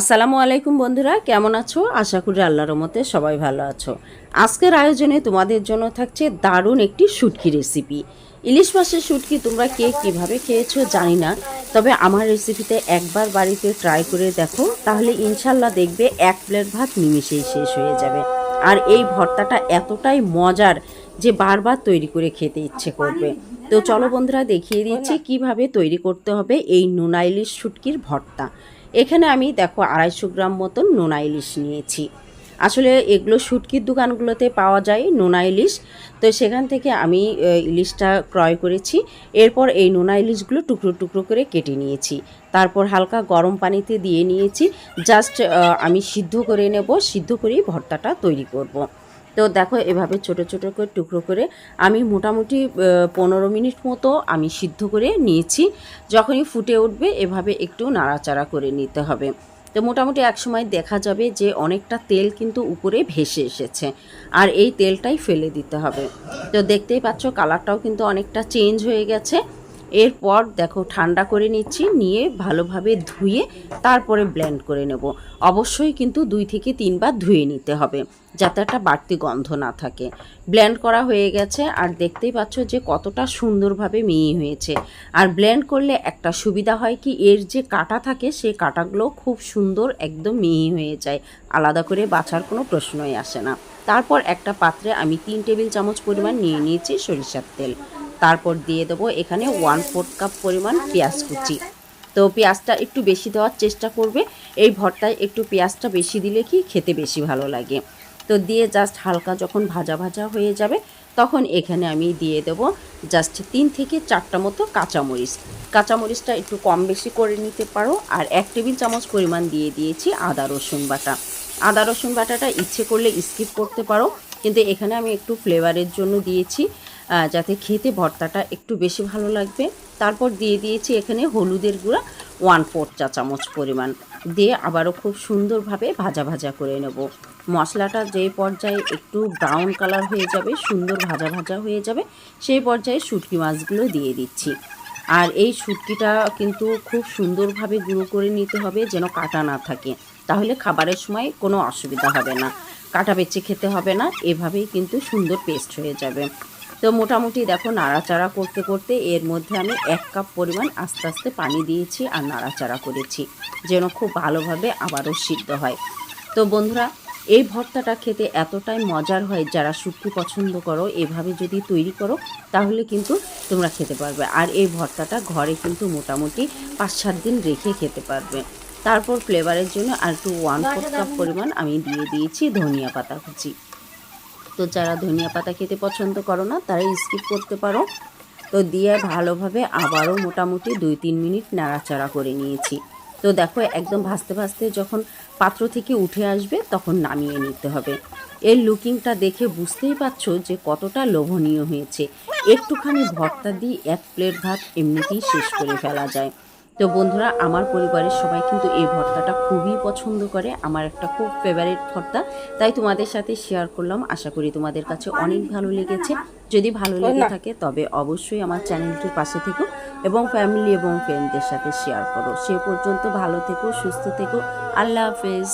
আসসালামু আলাইকুম বন্ধুরা, কেমন আছো? আশা করি আল্লাহর মতে সবাই ভালো আছো। আজকের আয়োজনে তোমাদের জন্য থাকছে দারুণ একটি শুটকি রেসিপি ইলিশ মাছের শুটকি তোমরা কে কীভাবে খেয়েছো জানি না, তবে আমার রেসিপিতে একবার বাড়িতে ট্রাই করে দেখো, তাহলে ইনশাল্লাহ দেখবে এক প্লেট ভাত নিমিশেই শেষ হয়ে যাবে। আর এই ভর্তাটা এতটাই মজার যে বারবার তৈরি করে খেতে ইচ্ছে করবে। তো চলো বন্ধুরা, দেখিয়ে দিচ্ছি কীভাবে তৈরি করতে হবে এই নোনা ইলিশ শুটকির ভর্তা। এখানে আমি দেখো আড়াইশো গ্রাম মতন নোনা ইলিশ নিয়েছি। আসলে এগুলো শুটকির দোকানগুলোতে পাওয়া যায় নোনা ইলিশ। তো সেখান থেকে আমি ইলিশটা ক্রয় করেছি। এরপর এই নোনা ইলিশগুলো টুকরো টুকরো করে কেটে নিয়েছি। তারপর হালকা গরম পানিতে দিয়ে নিয়েছি। জাস্ট আমি সিদ্ধ করে নেব, সিদ্ধ করেই ভর্তাটা তৈরি করব। তো দেখো, এভাবে ছোট ছোট করে, টুকরো করে আমি মোটামুটি পনেরো মিনিট মতো আমি সিদ্ধ করে নিয়েছি। যখনই ফুটে উঠবে, এভাবে একটু নাড়াচাড়া করে নিতে হবে। তো মোটামুটি এক সময় দেখা যাবে যে অনেকটা তেল কিন্তু উপরে ভেসে এসেছে, আর এই তেলটাই ফেলে দিতে হবে। তো দেখতেই পাচ্ছ, কালারটাও কিন্তু অনেকটা চেঞ্জ হয়ে গেছে। এরপর দেখো ঠান্ডা করে নিচ্ছি, নিয়ে ভালোভাবে ধুয়ে তারপরে ব্লেন্ড করে নেব। অবশ্যই কিন্তু দুই থেকে তিনবার ধুয়ে নিতে হবে, যাতে একটা বাড়তি গন্ধ না থাকে। ব্লেন্ড করা হয়ে গেছে, আর দেখতেই পাচ্ছ যে কতটা সুন্দরভাবে মিহি হয়েছে। আর ব্লেন্ড করলে একটা সুবিধা হয় কি, এর যে কাটা থাকে সেই কাটাগুলো খুব সুন্দর একদম মিহি হয়ে যায়। আলাদা করে বাছার কোনো প্রশ্নই আসে না। তারপর একটা পাত্রে আমি তিন টেবিল চামচ পরিমাণ নিয়ে নিয়েছি সরিষার তেল। তারপর দিয়ে দেবো এখানে ওয়ান ফোর্থ কাপ পরিমাণ পেঁয়াজ কুচি। তো পেঁয়াজটা একটু বেশি দেওয়ার চেষ্টা করবে। এই ভর্তায় একটু পেঁয়াজটা বেশি দিলে কি খেতে বেশি ভালো লাগে। তো দিয়ে জাস্ট হালকা যখন ভাজা ভাজা হয়ে যাবে, তখন এখানে আমি দিয়ে দেব জাস্ট তিন থেকে চারটা মতো কাঁচামরিচ। কাঁচামরিচটা একটু কম বেশি করে নিতে পারো। আর এক টেবিল চামচ পরিমাণ দিয়ে দিয়েছি আদা, রসুন বাটা। আদা, রসুন বাটাটা ইচ্ছে করলে স্কিপ করতে পারো। কিন্তু এখানে আমি একটু ফ্লেভারের জন্য দিয়েছি। যাতে খেতে ভর্তাটা একটু বেশি ভালো লাগবে। তারপর দিয়ে দিয়েছি এখানে হলুদের গুঁড়া ওয়ান ফোর চা চামচ পরিমাণ। দিয়ে আবারও খুব সুন্দরভাবে ভাজা ভাজা করে নেব। মশলাটা যে পর্যায়ে একটু ব্রাউন কালার হয়ে যাবে, সুন্দর ভাজা ভাজা হয়ে যাবে, সেই পর্যায়ে শুটকি মাছগুলো দিয়ে দিচ্ছি। আর এই শুটকিটা কিন্তু খুব সুন্দরভাবে গুঁড়ো করে নিতে হবে যেন কাটা না থাকে। তাহলে খাবারের সময় কোনো অসুবিধা হবে না। কাটা বেছে খেতে হবে না, এভাবেই কিন্তু সুন্দর পেস্ট হয়ে যাবে। তো মোটামুটি দেখো নাড়াচাড়া করতে করতে এর মধ্যে আমি এক কাপ পরিমাণ আস্তে আস্তে পানি দিয়েছি আর নাড়াচাড়া করেছি, যেন খুব ভালোভাবে আবারও সিদ্ধ হয়। তো বন্ধুরা, এই ভর্তাটা খেতে এতটাই মজার হয়, যারা শুটকি পছন্দ করো, এভাবে যদি তৈরি করো, তাহলে কিন্তু তোমরা খেতে পারবে। আর এই ভর্তাটা ঘরে কিন্তু মোটামুটি পাঁচ সাত দিন রেখে খেতে পারবে। তারপর ফ্লেভারের জন্য আর একটু ওয়ান ফোর কাপ পরিমাণ আমি দিয়ে দিয়েছি ধনিয়া পাতা কুচি। তো যারা ধনিয়া পাতা খেতে পছন্দ করো না তারা স্কিপ করতে পারো। তো দিয়ে ভালোভাবে আবারও মোটামুটি দুই তিন মিনিট নাড়াচাড়া করে নিয়েছি। তো দেখো, একদম ভাসতে ভাসতে যখন পাত্র থেকে উঠে আসবে, তখন নামিয়ে নিতে হবে। এর লুকিংটা দেখে বুঝতেই পারছ যে কতটা লোভনীয় হয়েছে। একটুখানি ভর্তা দিয়ে এক প্লেট ভাত এমনিতেই শেষ করে ফেলা যায়। তো বন্ধুরা আমার পরিবারের সবাই কিন্তু এই ভর্তাটা খুবই পছন্দ করে। আমার একটা খুব ফেভারিট ভর্তা। তাই তোমাদের সাথে শেয়ার করলাম। আশা করি তোমাদের কাছে অনেক ভালো লেগেছে। যদি ভালো লেগে থাকে তবে অবশ্যই আমার চ্যানেলটির পাশে থেকো এবং ফ্যামিলি এবং ফ্রেন্ডদের সাথে শেয়ার করো। সে পর্যন্ত ভালো থেকো সুস্থ থেকো। আল্লাহ হাফেজ।